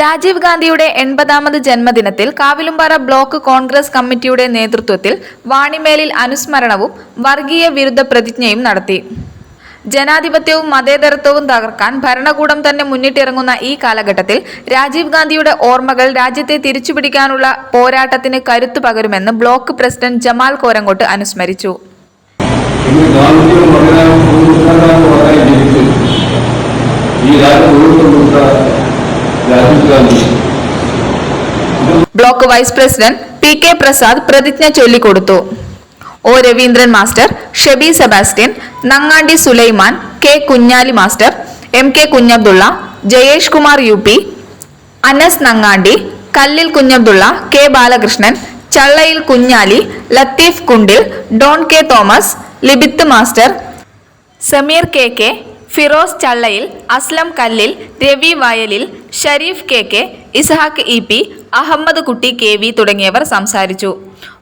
രാജീവ് ഗാന്ധിയുടെ എൺപതാമത് ജന്മദിനത്തിൽ കാവിലുംപാറ ബ്ലോക്ക് കോൺഗ്രസ് കമ്മിറ്റിയുടെ നേതൃത്വത്തിൽ വാണിമേലിൽ അനുസ്മരണവും വർഗീയ വിരുദ്ധ പ്രതിജ്ഞയും നടത്തി. ജനാധിപത്യവും മതേതരത്വവും തകർക്കാൻ ഭരണകൂടം തന്നെ മുന്നിട്ടിറങ്ങുന്ന ഈ കാലഘട്ടത്തിൽ രാജീവ് ഗാന്ധിയുടെ ഓർമ്മകൾ രാജ്യത്തെ തിരിച്ചുപിടിക്കാനുള്ള പോരാട്ടത്തിന് കരുത്തു പകരുമെന്ന് ബ്ലോക്ക് പ്രസിഡന്റ് ജമാൽ കോരങ്കോട്ട് അനുസ്മരിച്ചു. Block vice president P K Prasad പ്രതിജ്ഞ ചൊല്ലിക്കൊടുത്തു. O Ravindran master Shebi Sebastian Nangandi Sulaiman K Kunhali master M K Kunhabdulla Jayesh Kumar U P Anas Nangandi Kallil Kunhabdulla K Balakrishnan Challayil Kunhali Latheef Kundil Don K Thomas Libith master Sameer K K Firoz Challayil Aslam Kallil Ravi Vayalil Shareef K K Ishaq E P Ahammed Kutty K V തുടങ്ങിയവർ സംസാരിച്ചു.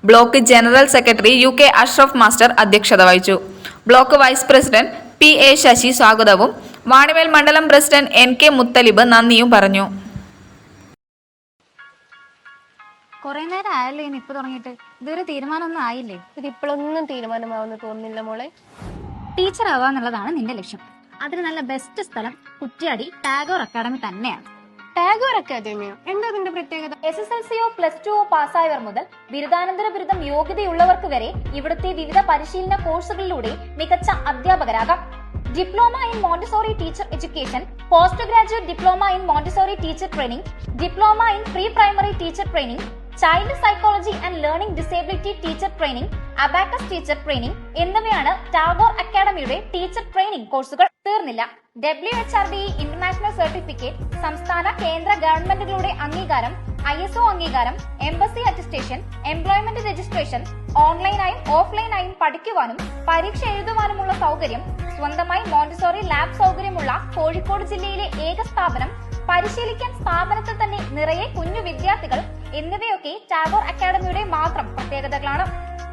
Block general secretary U K Ashraf master അധ്യക്ഷത വഹിച്ചു. Block vice president P A Sasi സ്വാഗതവും വാണിമേൽ മണ്ഡലം president N K Muthalib നന്ദിയും പറഞ്ഞു. കുറെ നേരം ആയല്ലേ ഇനി ഇപ്പൊ തുടങ്ങിയിട്ട്? ഇതുവരെ തീരുമാനമൊന്നും ആയില്ലേ? ഇതിപ്പോഴൊന്നും തീരുമാനമാവുന്ന തോന്നുന്നില്ല മോളെ. ടീച്ചർ ആവാന്നുള്ളതാണ് നിന്റെ ലക്ഷ്യം. അതിന് നല്ല ബെസ്റ്റ് സ്ഥലം കുറ്റ്യാടി ടാഗോർ അക്കാഡമി തന്നെയാണ്. ടാഗോർ അക്കാദമിയോ എന്താ അതിന്റെ പ്രത്യേകത? എസ് എസ് എൽ സിയോ പ്ലസ് ടുവോ പാസ്സായവർ മുതൽ ബിരുദാനന്തര ബിരുദം യോഗ്യതയുള്ളവർക്ക് വരെ ഇവിടുത്തെ വിവിധ പരിശീലന കോഴ്സുകളിലൂടെ മികച്ച അധ്യാപകരാകാം. Diploma in Montessori teacher education post graduate diploma in Montessori teacher training diploma in pre primary teacher training child psychology and learning disability teacher training abacus teacher training എന്നിവയാണ് ടാഗോർ അക്കാദമിയുടെ ടീച്ചർ ട്രെയിനിംഗ് കോഴ്സുകൾ തീർന്നില്ല. W H R B international certificate സംസ്ഥാന കേന്ദ്ര ഗവൺമെന്റുകളുടെ അംഗീകാരം I S O അംഗീകാരം embassy attestation employment registration ഓൺലൈനായും ഓഫ്ലൈനായും പഠിക്കുവാനും പരീക്ഷ എഴുതുവാനുമുള്ള സൗകര്യം സ്വന്തമായി മോണ്ടിസോറി ലാബ് സൗകര്യമുള്ള കോഴിക്കോട് ജില്ലയിലെ ഏക സ്ഥാപനം പരിശീലിക്കാൻ സ്ഥാപനത്തിൽ തന്നെ നിറയെ കുഞ്ഞു വിദ്യാർത്ഥികൾ എന്നിവയൊക്കെ ടാഗോർ അക്കാദമിയുടെ മാത്രം പ്രത്യേകതകളാണ്.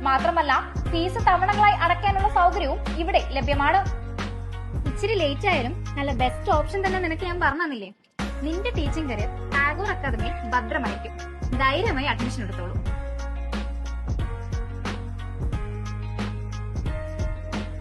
മാത്രമല്ല ഫീസ് തവണകളായി അടയ്ക്കാനുള്ള സൗകര്യവും ഇവിടെ ലഭ്യമാണ്. ഇച്ചിരി ലേറ്റ് ആയാലും നല്ല ബെസ്റ്റ് ഓപ്ഷൻ തന്നെ നിനക്ക് ഞാൻ പറഞ്ഞില്ലേ നിന്റെ ടീച്ചിങ് കരിയർ ടാഗോർ അക്കാദമിയിൽ ഭദ്രമായിരിക്കും. ധൈര്യമായി അഡ്മിഷൻ എടുത്തോളൂ.